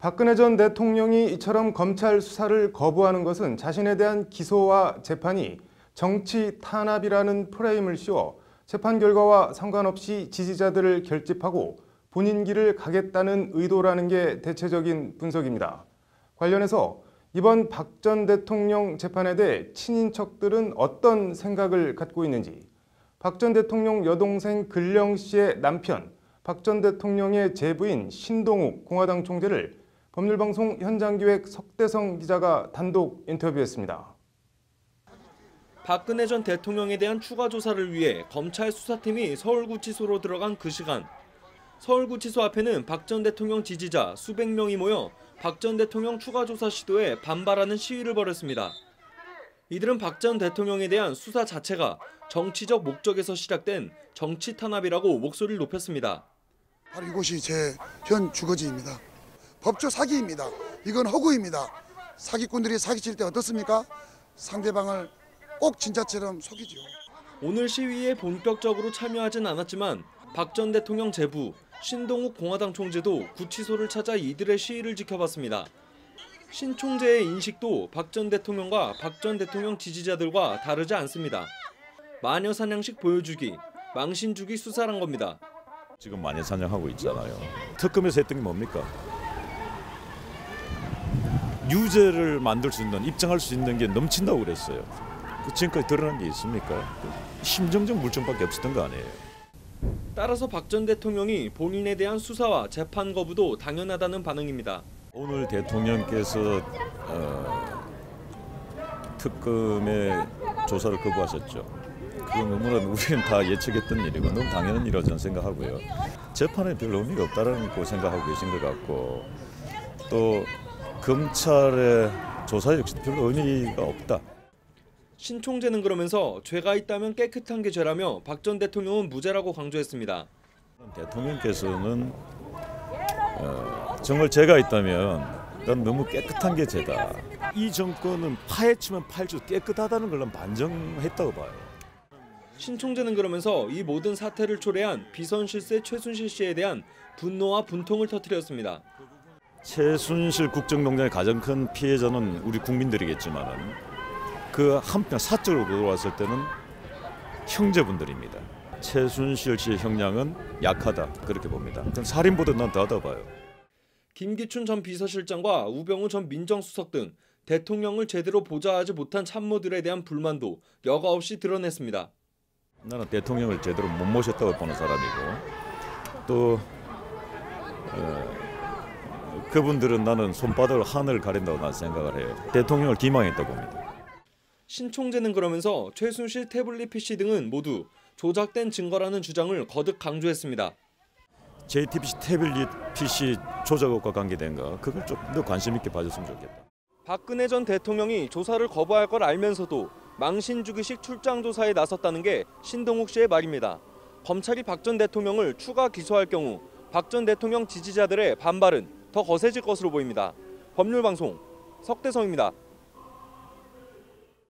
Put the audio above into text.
박근혜 전 대통령이 이처럼 검찰 수사를 거부하는 것은 자신에 대한 기소와 재판이 정치 탄압이라는 프레임을 씌워 재판 결과와 상관없이 지지자들을 결집하고 본인 길을 가겠다는 의도라는 게 대체적인 분석입니다. 관련해서 이번 박 전 대통령 재판에 대해 친인척들은 어떤 생각을 갖고 있는지, 박 전 대통령 여동생 근령 씨의 남편, 박 전 대통령의 제부인 신동욱 공화당 총재를 법률방송 현장기획 석대성 기자가 단독 인터뷰했습니다. 박근혜 전 대통령에 대한 추가 조사를 위해 검찰 수사팀이 서울구치소로 들어간 그 시간 서울구치소 앞에는 박 전 대통령 지지자 수백 명이 모여 박 전 대통령 추가 조사 시도에 반발하는 시위를 벌였습니다. 이들은 박 전 대통령에 대한 수사 자체가 정치적 목적에서 시작된 정치 탄압이라고 목소리를 높였습니다. 바로 이곳이 제 현 주거지입니다. 법조 사기입니다. 이건 허구입니다. 사기꾼들이 사기칠 때 어떻습니까? 상대방을 꼭 진짜처럼 속이죠. 오늘 시위에 본격적으로 참여하진 않았지만 박 전 대통령 제부 신동욱 공화당 총재도 구치소를 찾아 이들의 시위를 지켜봤습니다. 신 총재의 인식도 박 전 대통령과 박 전 대통령 지지자들과 다르지 않습니다. 마녀 사냥식 보여주기, 망신 주기 수사란 겁니다. 지금 많이 사냥하고 있잖아요. 특검에서 했던 게 뭡니까? 유죄를 만들 수 있는 입증할 수 있는 게 넘친다고 그랬어요. 그 지금까지 드러난 게 있습니까? 심정적 물증밖에 없었던 거 아니에요. 따라서 박 전 대통령이 본인에 대한 수사와 재판 거부도 당연하다는 반응입니다. 오늘 대통령께서 어, 특검의 조사를 거부하셨죠. 그건 너무나 우리는 다 예측했던 일이고 너무 당연한 일이라고 저는 생각하고요. 재판에 별 의미가 없다라는 거 생각하고 계신 것 같고 또 검찰의 조사 역시 별로 의미가 없다. 신 총재는 그러면서 죄가 있다면 깨끗한 게 죄라며 박 전 대통령은 무죄라고 강조했습니다. 대통령께서는 어, 정말 죄가 있다면 난 너무 깨끗한 게 죄다. 이 정권은 파헤치면 파헤쳐 깨끗하다는 걸난 반정했다고 봐요. 신 총재는 그러면서 이 모든 사태를 초래한 비선 실세 최순실 씨에 대한 분노와 분통을 터뜨렸습니다. 최순실 국정농단의 가장 큰 피해자는 우리 국민들이겠지만은 그 한편 사적으로 돌아왔을 때는 형제분들입니다. 최순실 씨의 형량은 약하다 그렇게 봅니다. 그건 살인보다 난 더하다 봐요. 김기춘 전 비서실장과 우병우 전 민정수석 등 대통령을 제대로 보좌하지 못한 참모들에 대한 불만도 여과 없이 드러냈습니다. 나는 대통령을 제대로 못 모셨다고 보는 사람이고 또 어, 그분들은 나는 손바닥으로 하늘을 가린다고 난 생각을 해요. 대통령을 기망했다고 봅니다. 신 총재는 그러면서 최순실 태블릿 PC 등은 모두 조작된 증거라는 주장을 거듭 강조했습니다. JTBC 태블릿 PC 조작업과 관계된가 그걸 좀 더 관심 있게 봐줬으면 좋겠다. 박근혜 전 대통령이 조사를 거부할 걸 알면서도 망신주기식 출장 조사에 나섰다는 게 신동욱 씨의 말입니다. 검찰이 박 전 대통령을 추가 기소할 경우 박 전 대통령 지지자들의 반발은 더 거세질 것으로 보입니다. 법률방송 석대성입니다.